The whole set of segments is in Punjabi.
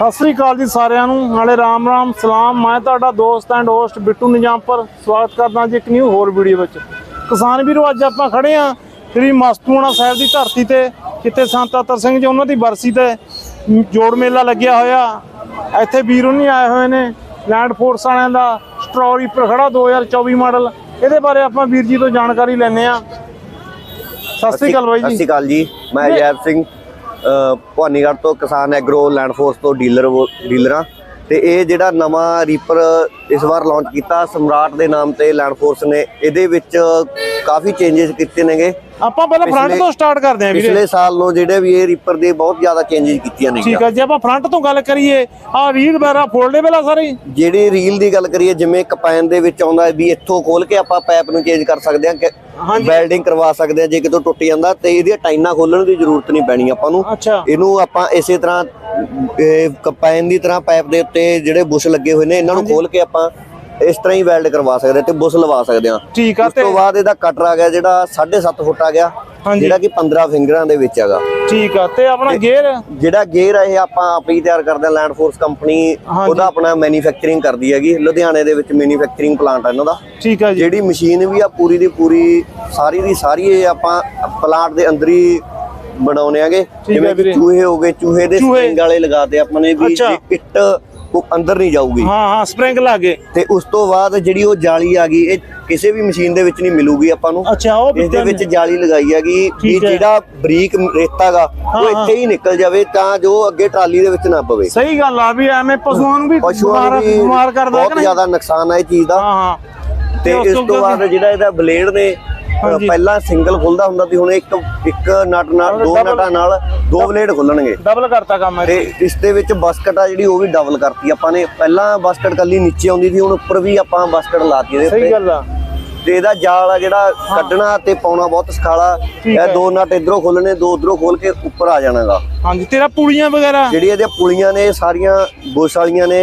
ਸਤਿ ਸ੍ਰੀ ਅਕਾਲ ਜੀ ਸਾਰਿਆਂ ਨੂੰ। ਨਾਲੇ ਰਾਮ ਰਾਮ ਸਲਾਮ। ਮੈਂ ਤੁਹਾਡਾ ਦੋਸਤ ਐਂਡ ਹੋਸਟ ਬਿੱਟੂ ਨਿਜਾਮਪੁਰ। ਸਵਾਗਤ ਕਰਦਾ ਜੀ ਇੱਕ ਨਿਊ ਹੋਰ ਵੀਡੀਓ ਵਿੱਚ। ਕਿਸਾਨ ਵੀਰੋ ਅੱਜ ਆਪਾਂ ਖੜੇ ਆ ਸ੍ਰੀ ਮਸਤੂਆਣਾ ਸਾਹਿਬ ਦੀ ਧਰਤੀ ਤੇ ਜਿੱਥੇ ਸੰਤ ਅਤਰ ਸਿੰਘ ਜੀ ਉਹਨਾਂ ਦੀ ਬਰਸੀ ਤੇ ਜੋੜ ਮੇਲਾ ਲੱਗਿਆ ਹੋਇਆ। ਇੱਥੇ ਵੀਰ ਉਹਨੀ ਆਏ ਹੋਏ ਨੇ ਲੈਂਡ ਫੋਰਸ ਵਾਲਿਆਂ ਦਾ ਸਟ੍ਰੋਰੀ ਪਰ ਖੜਾ 2024 ਮਾਡਲ ਇਹਦੇ ਬਾਰੇ ਆਪਾਂ ਵੀਰ ਜੀ ਤੋਂ ਜਾਣਕਾਰੀ ਲੈਣੇ ਆ ਸਤਿ ਸ੍ਰੀ ਅਕਾਲ ਬਾਈ ਸਤਿ ਜੀ ਸ਼੍ਰੀ ਅਕਾਲ ਜੀ। ਮੈਂ। ਜੈਬ ਸਿੰਘ। ਭਵਾਨੀਗੜ੍ਹ ਤੋਂ ਕਿਸਾਨ ਐਗਰੋ ਲੈਂਡ ਫੋਰਸ ਤੋਂ ਡੀਲਰ ਡੀਲਰਾਂ ਤੇ ਇਹ ਜਿਹੜਾ ਨਵਾਂ ਰੀਪਰ ਇਸ ਵਾਰ ਲਾਂਚ ਕੀਤਾ ਸਮਰਾਟ ਦੇ ਨਾਮ ਤੇ ਲੈਂਡ ਫੋਰਸ ਨੇ ਇਹਦੇ ਵਿੱਚ ਕਾਫੀ ਚੇਂਜਸ ਕੀਤੇ ਨੇਗੇ। ਆਪਾਂ ਪਹਿਲਾਂ ਫਰੰਟ ਤੋਂ ਸਟਾਰਟ ਕਰਦੇ ਆਂ ਵੀਰੇ। ਪਿਛਲੇ ਸਾਲ ਨੂੰ ਜਿਹੜੇ ਵੀ ਇਹ ਰੀਪਰ ਦੇ ਬਹੁਤ ਜ਼ਿਆਦਾ ਚੇਂਜਸ ਕੀਤੀਆਂ ਨੇ ਠੀਕ ਹੈ ਜੇ ਆਪਾਂ ਫਰੰਟ ਤੋਂ ਗੱਲ ਕਰੀਏ ਆ ਰੀਲ ਵਗੈਰਾ ਫੋਲਡੇਬਲ ਆ ਸਾਰੇ? ਜਿਹੜੀ ਰੀਲ ਦੀ ਗੱਲ ਕਰੀਏ ਜਿਵੇਂ ਕਪੈਨ ਦੇ ਵਿੱਚ ਆਉਂਦਾ ਹੈ ਵੀ ਇੱਥੋਂ ਖੋਲ ਕੇ ਆਪਾਂ ਪਾਈਪ ਨੂੰ ਚੇਂਜ ਕਰ ਸਕਦੇ ਹਾਂਜੀ। ਵੈਲਡਿੰਗ ਕਰਵਾ ਸਕਦੇ ਹਾਂ ਜੇ ਕਿਤੋਂ ਟੁੱਟ ਜਾਂਦਾ ਤੇ ਇਹਦੀਆਂ ਟਾਈਨਾਂ ਖੋਲਣ ਦੀ ਜ਼ਰੂਰਤ ਨਹੀਂ ਪੈਣੀ ਆਪਾਂ ਨੂੰ। ਇਹਨੂੰ ਆਪਾਂ ਇਸੇ ਤਰ੍ਹਾਂ ਇਹ ਕੰਪਾਈਨ ਦੀ ਤਰ੍ਹਾਂ ਪਾਈਪ ਦੇ ਉੱਤੇ ਜਿਹੜੇ ਬੁਸ਼ ਲੱਗੇ ਹੋਏ ਨੇ ਇਹਨਾਂ ਨੂੰ ਖੋਲ ਕੇ ਆਪਾਂ ਇਸ ਤਰ੍ਹਾਂ ਹੀ ਵੈਲਡ ਕਰਵਾ ਸਕਦੇ ਤੇ ਬੁਸ਼ ਲਵਾ ਸਕਦੇ ਹਾਂ। ਠੀਕ ਆ ਉਸ ਤੇ ਬਾਅਦ ਇਹਦਾ ਕਟਰ ਆ ਗਿਆ ਜਿਹੜਾ 7.5 ਫੁੱਟ ਆ ਗਿਆ। ਜਿਹੜਾ ਕਿ 15 ਫਿੰਗਰਾਂ ਦੇ ਵਿੱਚ ਹੈਗਾ। ਠੀਕ ਆ ਤੇ ਆਪਣਾ ਗੇਅਰ? ਜਿਹੜਾ ਗੇਅਰ ਇਹ ਆਪਾਂ ਆਪ ਹੀ ਤਿਆਰ ਕਰਦੇ ਹਾਂ ਲੈਂਡ ਫੋਰਸ ਕੰਪਨੀ। ਉਹਦਾ ਆਪਣਾ ਮੈਨੂਫੈਕਚਰਿੰਗ ਕਰਦੀ ਹੈਗੀ। ਲੁਧਿਆਣੇ ਦੇ ਵਿੱਚ ਮੈਨੂਫੈਕਚਰਿੰਗ ਪਲਾਂਟ ਹੈ ਇਹਨਾਂ ਦਾ। ਠੀਕ ਆ ਜੀ। ਜਿਹੜੀ ਮਸ਼ੀਨ ਵੀ ਆ ਪੂਰੀ ਦੀ ਪੂਰੀ ਸਾਰੀ ਦੀ ਸਾਰੀ ਇਹ ਆਪਾਂ ਪਲਾਂਟ ਦੇ ਅੰਦਰ ਹੀ ਬਣਾਉਣੇ ਆਗੇ ਜਿਵੇਂ। ਚੂਹੇ ਹੋ ਗਏ ਚੂਹੇ ਦੇ। ਸਪਰਿੰਗ ਵਾਲੇ ਲਗਾਤੇ ਆਪਾਂ ਨੇ ਵੀ। ਜੇ ਇੱਟ ਉਹ ਅੰਦਰ ਨਹੀਂ ਜਾਊਗੀ ਹਾਂ ਹਾਂ ਸਪ੍ਰਿੰਗ ਲਾਗੇ ਤੇ ਉਸ ਤੋਂ ਬਾਅਦ ਜਿਹੜੀ ਉਹ ਜਾਲੀ ਆ ਗਈ ਇਹ ਕਿਸੇ ਵੀ ਮਸ਼ੀਨ ਦੇ ਵਿੱਚ ਨਹੀਂ ਮਿਲੂਗੀ ਆਪਾਂ ਨੂੰ ਅੱਛਾ ਉਹ ਇਸ ਦੇ ਵਿੱਚ ਜਾਲੀ ਲਗਾਈ ਹੈਗੀ ਵੀ। ਜਿਹੜਾ ਬਰੀਕ ਰੇਤਾਗਾ ਉਹ। ਇੱਥੇ ਹੀ ਨਿਕਲ ਜਾਵੇ ਤਾਂ ਜੋ ਅੱਗੇ ਟਰਾਲੀ ਦੇ ਵਿੱਚ ਨਾ ਪਵੇ ਸਹੀ ਗੱਲ ਆ ਵੀ ਐਵੇਂ ਪਸ਼ੂਆਂ ਨੂੰ ਵੀ ਬਿਮਾਰ ਕਰਦਾ ਕਿ ਬਹੁਤ ਜ਼ਿਆਦਾ ਨੁਕਸਾਨ ਹੈ ਇਹ ਚੀਜ਼ ਦਾ ਹਾਂ ਹਾਂ ਤੇ ਇਸ ਤੋਂ ਬਾਅਦ ਜਿਹੜਾ ਇਹਦਾ ਬਲੇਡ ਨੇ। ਪਹਿਲਾਂ ਸਿੰਗਲ ਖੁੱਲਦਾ ਹੁੰਦਾ ਸੀ ਹੁਣ ਇੱਕ ਇੱਕ ਨਟ ਨਾਲ ਦੋ ਨਟਾਂ ਨਾਲ ਦੋ ਬਲੇਡ ਖੁੱਲਣਗੇ। ਡਬਲ ਕਰਤਾ ਕੰਮ ਤੇ ਇਸ ਦੇ ਵਿੱਚ ਬਸਕਟ ਆ ਜਿਹੜੀ ਉਹ ਵੀ ਡਬਲ ਕਰਤੀ ਆਪਾਂ ਨੇ। ਪਹਿਲਾਂ ਬਸਕਟ ਕੱਲੀ ਨੀਚੇ ਆਉਂਦੀ ਸੀ ਹੁਣ ਉੱਪਰ ਵੀ ਆਪਾਂ ਬਸਕਟ ਲਾਤੀ ਇਹਦੇ ਸਹੀ ਉੱਤੇ। ਗੱਲ ਆ। ਤੇ ਇਹਦਾ ਜਾਲ ਆ ਜਿਹੜਾ ਕੱਢਣਾ ਤੇ ਪਾਉਣਾ ਬਹੁਤ ਸਖਾਲਾ। ਇਹ। ਦੋ ਨਟ ਇਧਰੋਂ ਖੋਲਣੇ ਦੋ ਉਧਰੋਂ ਖੋਲ ਕੇ ਉੱਪਰ ਆ ਜਾਣਾਗਾ। ਹਾਂਜੀ ਤੇਰਾ ਪੁਲੀਆਂ ਵਗੈਰਾ? ਜਿਹੜੀ ਇਹਦੇ ਪੁਲੀਆਂ ਨੇ ਸਾਰੀਆਂ ਬੁਸ਼ ਵਾਲੀਆਂ ਨੇ।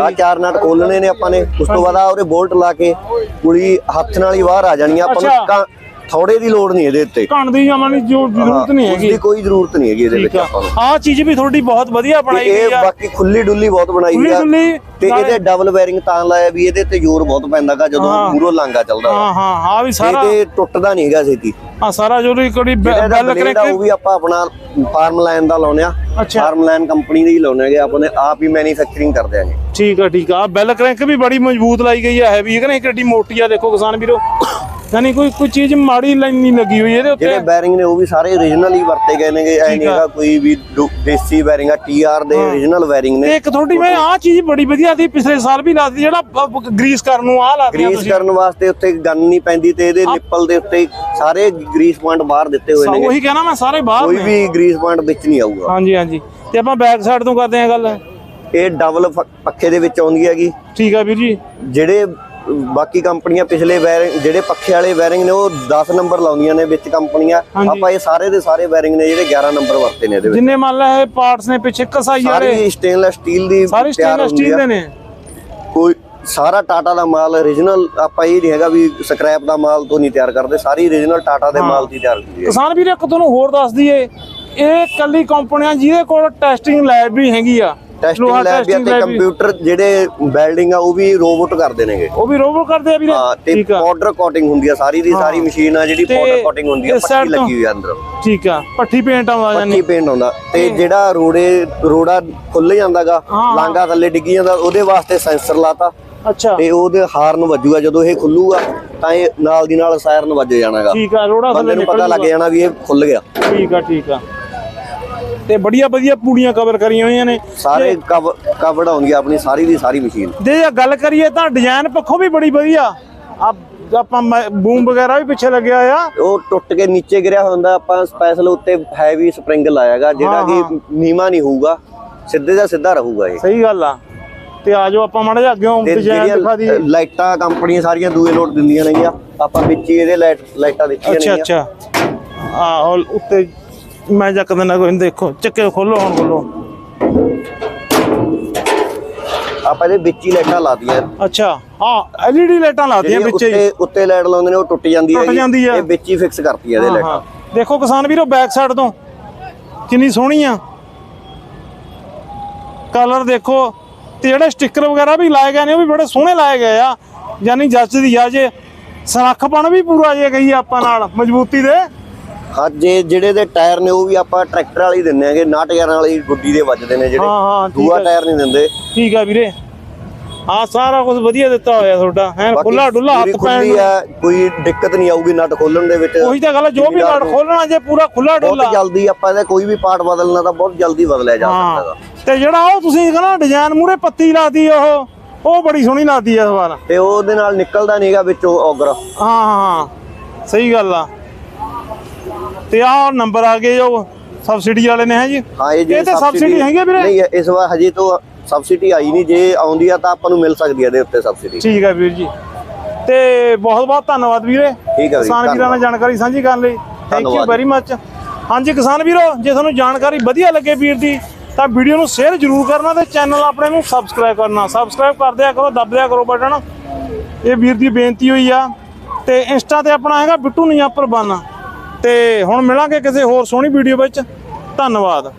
ਆ ਚਾਰ ਨਟ ਖੋਲਣੇ ਨੇ ਆਪਾਂ ਨੇ। ਉਸ ਤੋਂ ਬਾਅਦ ਆ ਉਹਦੇ ਬੋਲਟ ਲਾ ਕੇ ਪੁਲੀ ਹੱਥ ਨਾਲ ਹੀ ਬਾਹਰ ਆ ਜਾਣੀ ਆਪਾਂ ਨੂੰ ਥੋੜੇ ਦੀ ਲੋੜ ਨਹੀਂ ਇਹਦੇ ਉੱਤੇ। ਕਣ ਦੀ ਜਮਾ ਨਹੀਂ ਜੋ ਜ਼ਰੂਰਤ ਨਹੀਂ ਹਾਂ, ਹੈਗੀ। ਉਸਦੀ ਕੋਈ ਜ਼ਰੂਰਤ ਨਹੀਂ ਹੈਗੀ ਇਹਦੇ ਵਿੱਚ ਆਪਾਂ ਨੂੰ। ਆਹ ਚੀਜ਼ ਵੀ ਤੁਹਾਡੀ ਬਹੁਤ ਵਧੀਆ ਬਣਾਈ ਇਹ ਗਈ ਆ। ਬਾਕੀ ਖੁੱਲੀ ਡੁੱਲੀ ਬਹੁਤ ਬਣਾਈ ਖੁੱਲੀ ਆ ਤੇ ਇਹਦੇ ਡਬਲ ਬੈਰਿੰਗ ਤਾਂ ਲਾਇਆ ਵੀ ਇਹਦੇ ਤੇ ਜ਼ੋਰ ਬਹੁਤ ਪੈਂਦਾਗਾ ਜਦੋਂ ਹਾਂ। ਮੂਰੋ ਲਾਂਗਾ ਚੱਲਦਾ ਹਾਂ ਹਾਂ ਆ ਵੀ ਸਾਰਾ ਇਹ ਤੇ ਟੁੱਟਦਾ ਨਹੀਂ ਹੈਗਾ ਛੇਤੀ ਆ ਸਾਰਾ ਜੋ ਇਹਦਾ ਬੈਲ ਆ ਉਹ ਵੀ ਆਪਾਂ ਆਪਣਾ ਫਾਰਮ ਲਾਈਨ ਦਾ ਲਾਉਨੇ ਆ। ਫਾਰਮ ਲਾਈਨ ਕੰਪਨੀ ਦੇ ਹੀ ਲਾਉਨੇ ਹੈਗੇ ਆਪਣੇ ਆਪ ਹੀ ਮੈਨੂਫੈਕਚਰਿੰਗ ਕਰਦੇ ਆਂਗੇ ਠੀਕ ਆ ਠੀਕ ਆ। ਬੈਲ ਕ੍ਰੈਂਕ ਵੀ ਬੜੀ ਮਜ਼ਬੂਤ ਲਾਈ ਗਈ ਆ ਹੈਵੀ ਹੈ ਕਿ ਨਹੀਂ? ਕਿੱਡੀ ਮੋਟੀ ਆ ਦੇਖੋ ਕਿਸਾਨ ਵੀਰੋ। ਯਾਨੀ ਕੋਈ ਕੋਈ ਚੀਜ਼ ਮਾੜੀ ਲਾਈਨ ਨਹੀਂ ਲੱਗੀ ਹੋਈ ਇਹਦੇ ਉੱਤੇ। ਜਿਹੜੇ ਬੈਰਿੰਗ ਨੇ ਉਹ ਵੀ ਸਾਰੇ origignal ਹੀ ਵਰਤੇ ਗਏ ਨੇਗੇ। ਐ ਠੀਕ ਨਹੀਂ ਆ। ਹੈਗਾ ਕੋਈ ਵੀ ਦੇਸੀ ਬੈਰਿੰਗ ਆ ਟੀਆਰ ਦੇ origignal ਬੈਰਿੰਗ ਨੇ। ਇੱਕ ਤੁਹਾਡੀ ਮੈਂ ਆਹ ਚੀਜ਼ ਬੜੀ ਵਧੀਆ ਸੀ ਪਿਛਲੇ ਸਾਲ ਵੀ ਲਾਤੀ ਜਿਹੜਾ ਗਰੀਸ ਕਰਨ ਨੂੰ ਆਹ ਲਾਤੀਆਂ ਗਰੀਸ ਕਰਨ ਵਾਸਤੇ ਉੱਤੇ ਗਨ ਨਹੀਂ ਪੈਂਦੀ ਤੇ ਇਹਦੇ ਨਿੱਪਲ ਦੇ ਉੱਤੇ ਸਾਰੇ ਗਰੀਸ ਪੁਆਇੰਟ ਬਾਹਰ ਦਿੱਤੇ ਹੋਏ ਨੇਗੇ। ਉਹੀ ਕਹਿਣਾ ਮੈਂ ਸਾਰੇ ਬਾਹਰ ਕੋਈ ਨੇ। ਵੀ ਗਰੀਸ ਪੁਆਇੰਟ ਵਿੱਚ ਨਹੀਂ ਆਊਗਾ। ਹਾਂਜੀ ਹਾਂਜੀ। ਤੇ ਆਪਾਂ ਬੈਕ ਸਾਈਡ ਤੋਂ ਕਰਦੇ ਹਾਂ ਗੱਲ। ਇਹ ਡਬਲ ਪੱਖੇ ਦੇ ਵਿੱਚ ਆਉਂਦੀ ਹੈਗੀ। ਠੀਕ ਆ ਵੀਰ ਜੀ। ਜਿਹੜੇ ਬਾਕੀ ਕੰਪਨੀਆਂ ਪਿਛਲੇ ਬੈਰਿੰਗ ਜਿਹੜੇ ਪੱਖੇ ਵਾਲੇ ਬੈਰਿੰਗ ਨੇ ਉਹ 10 ਨੰਬਰ ਲਾਉਂਦੀਆਂ ਨੇ ਵਿੱਚ ਕੰਪਨੀਆਂ। ਆਪਾਂ ਇਹ ਸਾਰੇ ਦੇ ਸਾਰੇ ਬੈਰਿੰਗ ਨੇ ਜਿਹੜੇ 11 ਨੰਬਰ ਵਰਤੇ ਨੇ ਇਹਦੇ ਵਿੱਚ। ਜਿੰਨੇ ਮੰਨ ਲਾ ਇਹ ਪਾਰਟਸ ਨੇ ਪਿੱਛੇ ਕਸਾਈ ਵਾਲੇ। ਸਾਰੀ ਸਟੇਨਲੈਸ ਸਟੀਲ ਦੀ ਸਾਰੇ ਸਟੇਨਲੈਸ ਸਟੀਲ। ਦੇ ਨੇ। ਕੋਈ ਸਾਰਾ ਟਾਟਾ ਦਾ ਮਾਲ origignal ਆਪਾਂ ਇਹ ਨਹੀਂ ਹੈਗਾ ਵੀ ਸਕ੍ਰੈਪ ਦਾ ਮਾਲ ਤੋਂ ਨਹੀਂ ਤਿਆਰ ਕਰਦੇ। ਸਾਰੀ origignal ਟਾਟਾ ਦੇ ਮਾਲ ਦੀ ਤਿਆਰ ਹੁੰਦੀ ਹੈ। ਕਿਸਾਨ ਵੀਰ ਇੱਕ ਤੁਹਾਨੂੰ ਹੋਰ ਦੱਸ ਦਈਏ ਇਹ ਕੱਲੀ ਕੰਪਨੀਆਂ ਜਿਹਦੇ ਕੋਲ ਟੈਸਟਿੰਗ ਲੈਬ ਵੀ ਹੈਗੀ ਆ। ਟੈਸਟਿੰਗ ਲੋਹਾ ਲੈਬ testing ਤੇ lab ਵੀ। ਕੰਪਿਊਟਰ ਜਿਹੜੇ ਵੈਲਡਿੰਗ ਆ ਉਹ ਵੀ ਰੋਬੋਟ ਕਰਦੇ ਨੇਗੇ। ਉਹ ਵੀ ਰੋਬੋਟ ਕਰਦੇ ਆ ਵੀਰੇ? ਹਾਂ ਤੇ ਠੀਕ ਆ। ਪਾਊਡਰ ਕੋਟਿੰਗ ਹੁੰਦੀ ਆ ਸਾਰੀ ਦੀ ਸਾਰੀ ਮਸ਼ੀਨ ਆ ਜਿਹੜੀ ਤੇ ਪਾਊਡਰ ਕੋਟਿੰਗ ਹੁੰਦੀ ਆ ਇਸ ਪੱਟੀ side ਤੋਂ- ਲੱਗੀ ਹੋਈ ਆ ਅੰਦਰ। ਠੀਕ ਆ ਪੱਠੀ ਪੇਂਟ ਆਉਂਦਾ ਪੱਟੀ ਜਾਨੀ ਪੇਂਟ ਹੁੰਦਾ ਤੇ ਜਿਹੜਾ ਰੋੜੇ ਰੋੜਾ ਖੁੱਲ ਜਾਂਦਾਗਾ ਹਾਂ। ਲਾਂਗਾ ਥੱਲੇ ਡਿੱਗੀ ਜਾਂਦਾ ਉਹਦੇ ਵਾਸਤੇ ਸੈਂਸਰ ਲਾਤਾ। ਅੱਛਾ। ਤੇ ਉਹਦੇ ਹਾਰਨ ਵੱਜੂਗਾ ਜਦੋਂ ਇਹ ਖੁੱਲੂਗਾ ਤਾਂ ਇਹ ਨਾਲ ਦੀ ਨਾਲ ਸਾਇਰਨ ਵੱਜ ਜਾਣਾਗਾ। ਠੀਕ ਆ ਰੋੜਾ ਬੰਦੇ ਥੱਲੇ ਨੂੰ ਨਿਕਲ ਪਤਾ ਲੱਗ। ਜਾਣਾ ਵੀ ਇਹ ਖੁੱਲ ਗਿਆ। ਠੀਕ ਆ ਠੀਕ ਆ। ਤੇ ਬੜੀਆਂ ਵਧੀਆ ਪੂੜੀਆਂ ਕਵਰ ਕਰੀਆਂ ਹੋਈਆਂ ਨੇ। ਸਾਰੇ ਕਵ ਕਵਰਡ ਹੋਣਗੇ ਆਪਣੀ ਸਾਰੀ ਦੀ ਸਾਰੀ ਮਸ਼ੀਨ ਜੇ ਗੱਲ ਕਰੀਏ ਤਾਂ ਡਿਜ਼ਾਈਨ ਪੱਖੋਂ ਵੀ ਬੜੀ ਵਧੀਆ। ਆ ਆਪਾਂ ਬੂਮ ਵਗੈਰਾ ਵੀ ਪਿੱਛੇ ਲੱਗਿਆ ਆ ਉਹ ਟੁੱਟ ਕੇ ਨੀਚੇ ਗਿਰਿਆ ਹੁੰਦਾ ਆਪਾਂ ਸਪੈਸ਼ਲ ਉੱਤੇ ਹੈਵੀ ਸਪਰਿੰਗ ਲਾਇਆਗਾ ਜਿਹੜਾ ਕਿ ਨੀਵਾ ਨਹੀਂ ਹੋਊਗਾ। ਸਿੱਧੇ ਦਾ ਸਿੱਧਾ ਰਹੂਗਾ ਇਹ। ਸਹੀ ਗੱਲ ਆ। ਤੇ ਆ ਜਾਓ ਆਪਾਂ ਮਾੜਾ ਜਿਹਾ ਅੱਗੇੋਂ ਡਿਜ਼ਾਈਨ ਦਿਖਾ ਦਈਏ। ਲਾਈਟਾਂ ਕੰਪਨੀਆਂ ਸਾਰੀਆਂ ਦੂਏ ਲੋਟ ਦਿੰਦੀਆਂ ਨੇਗੀਆਂ। ਆਪਾਂ ਵਿੱਚ ਇਹਦੇ ਲਾਈਟ ਲਾਈਟਾਂ ਦਿੱਤੀਆਂ ਅੱਛਾ ਨੇਗੀਆਂ। ਅੱਛਾ। ਆ ਉੱਤੇ ਮੈਂ ਜੱਕ ਦਿੰਦਾ ਕੋਈ ਨੀ, ਦੇਖੋ ਚੱਕੇ ਖੋਲੋ ਹੁਣ ਖੋਲੋ। ਆਪਾਂ ਇਹਦੇ ਵਿੱਚ ਹੀ ਲਾਈਟਾਂ ਲਾਤੀਆਂ ਅੱਛਾ ਹਾਂ ਐਲਈਡੀ ਲਾਈਟਾਂ ਲਾਤੀਆਂ ਜਿਹੜੀਆਂ ਵਿੱਚੇ ਹੀ। ਉੱਤੇ ਉੱਤੇ ਲਾਈਟ ਲਾਉਂਦੇ ਨੇ ਉਹ ਟੁੱਟ ਜਾਂਦੀ ਟੁੱਟ। ਜਾਂਦੀ। ਇਹ ਵਿੱਚ ਹੀ ਫਿਕਸ ਕਰਤੀ ਹੈ ਇਹਦੇ ਹਾਂ, ਲਾਈਟਾਂ। ਹਾਂ। ਦੇਖੋ ਕਿਸਾਨ ਵੀਰੋ ਬੈਕ ਸਾਈਡ ਤੋਂ। ਕਿੰਨੀ ਸੋਹਣੀ ਆ। ਕਲਰ ਦੇਖੋ ਤੇ ਜਿਹੜੇ ਸਟicker ਵਗੈਰਾ ਵੀ ਲਾਏ ਗਏ ਨੇ ਉਹ ਵੀ ਬੜੇ ਸੋਹਣੇ ਲਾਏ ਗਏ ਆ। ਯਾਨੀ ਜੱਚਦੀ ਆ ਜੇ। ਸੁਰੱਖਪਣ ਵੀ ਪੂਰਾ ਜੇ ਕਹੀ ਆਪਾਂ ਨਾਲ ਮਜ਼ਬੂਤੀ ਦੇ। ਹਾਂ ਜੇ ਜਿਹੜੇ ਦੇ ਟਾਇਰ ਨੇ ਉਹ ਵੀ ਆਪਾਂ ਟਰੈਕਟਰ ਵਾਲੇ ਹੀ ਦਿੰਦੇ ਆਂਗੇ 911 ਵਾਲੀ ਗੁੱਡੀ ਦੇ ਵੱਜਦੇ ਨੇ ਜਿਹੜੇ। ਹਾਂ, ਹਾਂ, ਠੀਕ ਦੂਆ ਹੈ। ਟਾਇਰ ਨਹੀਂ ਦਿੰਦੇ। ਠੀਕ ਆ ਵੀਰੇ। ਆ ਸਾਰਾ ਕੁਝ ਵਧੀਆ ਦਿੱਤਾ ਹੋਇਆ ਤੁਹਾਡਾ। ਹੈ ਬਾਕੀ ਖੁੱਲਾ ਡੁੱਲਾ ਪੂਰੀ ਹੱਥ ਪੈਣ ਖੁੱਲੀ ਨੂੰ। ਆ ਕੋਈ ਦਿੱਕਤ ਨਹੀਂ ਆਊਗੀ ਨਟ ਖੋਲਣ ਦੇ ਵਿੱਚ। ਉਹੀ ਤਾਂ ਗੱਲ ਆ, ਜੋ ਵੀ ਜ਼ਿਮੀਦਾਰ ਨਟ ਨੂੰ ਖੋਲਣਾ ਜੇ ਪੂਰਾ ਖੁੱਲਾ ਬਹੁਤ ਡੁੱਲਾ ਜਲਦੀ ਆਪਾਂ ਇਹਦਾ ਕੋਈ ਵੀ ਪਾਰਟ ਬਦਲਣਾ ਤਾਂ ਬਹੁਤ ਜਲਦੀ ਬਦਲਿਆ ਜਾ ਸਕਦਾ ਹਾਂ। ਹੈਗਾ। ਤੇ ਜਿਹੜਾ ਉਹ ਤੁਸੀਂ ਕਹਿੰਦਾ ਡਿਜ਼ਾਈਨ ਮੂਰੇ ਪੱਤੀ ਲਾਦੀ ਉਹ ਉਹ ਬੜੀ ਸੋਹਣੀ ਲਾਦੀ ਆ ਇਸ ਵਾਰ ਤੇ ਉਹਦੇ ਨਾਲ ਨਿਕਲਦਾ ਨਹੀਂਗਾ ਵਿੱਚੋਂ ਔਗਰ। ਹਾਂ ਹਾਂ ਹਾਂ। ਸਹੀ ਗੱਲ ਆ। ਤੇ ਆਹ ਨੰਬਰ ਆ ਗਏ ਜੋ ਸਬਸਿਡੀ ਵਾਲੇ ਨੇ ਹੈ ਜੀ? ਹਾਂ ਇਹ ਇਹ ਤੇ ਸਬਸਿਡੀ ਹੈਗੀ ਆ ਵੀਰੇ? ਨਹੀਂ ਇਸ ਵਾਰ ਹਜੇ ਤੋਂ ਸਬਸਿਡੀ ਆਈ ਨਹੀਂ ਜੇ ਆਉਂਦੀ ਆ ਤਾਂ ਆਪਾਂ ਨੂੰ ਮਿਲ ਸਕਦੀ ਹੈ ਇਹਦੇ ਉੱਤੇ ਸਬਸਿਡੀ। ਠੀਕ ਹੈ ਵੀਰ ਜੀ। ਤੇ ਬਹੁਤ ਬਹੁਤ ਧੰਨਵਾਦ ਵੀਰੇ। ਠੀਕ ਹੈ ਵੀਰ, ਕਿਸਾਨ ਵੀਰਾਂ ਨਾਲ ਧੰਨਵਾਦ। ਜਾਣਕਾਰੀ ਸਾਂਝੀ ਕਰਨ ਲਈ। ਥੈਂਕ ਯੂ ਧੰਨਵਾਦ। ਵੈਰੀ ਮੱਚ ਹਾਂਜੀ ਕਿਸਾਨ ਵੀਰੋ ਜੇ ਤੁਹਾਨੂੰ ਜਾਣਕਾਰੀ ਵਧੀਆ ਲੱਗੇ ਵੀਰ ਦੀ ਤਾਂ ਵੀਡੀਓ ਨੂੰ ਸ਼ੇਅਰ ਜ਼ਰੂਰ ਕਰਨਾ ਤੇ ਚੈਨਲ ਆਪਣੇ ਨੂੰ ਸਬਸਕ੍ਰਾਈਬ ਕਰਨਾ। ਸਬਸਕ੍ਰਾਈਬ ਕਰ ਦਿਆ ਕਰੋ ਦੱਬ ਦਿਆ ਕਰੋ ਬਟਨ। ਇਹ ਵੀਰ ਦੀ ਬੇਨਤੀ ਹੋਈ ਆ। ਤੇ ਇੰਸਟਾ ਤੇ ਆਪਣਾ ਹੈਗਾ ਬਿੱਟੂ ਨਿਆਪਰ ਬਨ। ਤੇ ਹੁਣ ਮਿਲਾਂਗੇ ਕਿਸੇ ਹੋਰ ਸੋਹਣੀ ਵੀਡੀਓ ਵਿੱਚ। ਧੰਨਵਾਦ।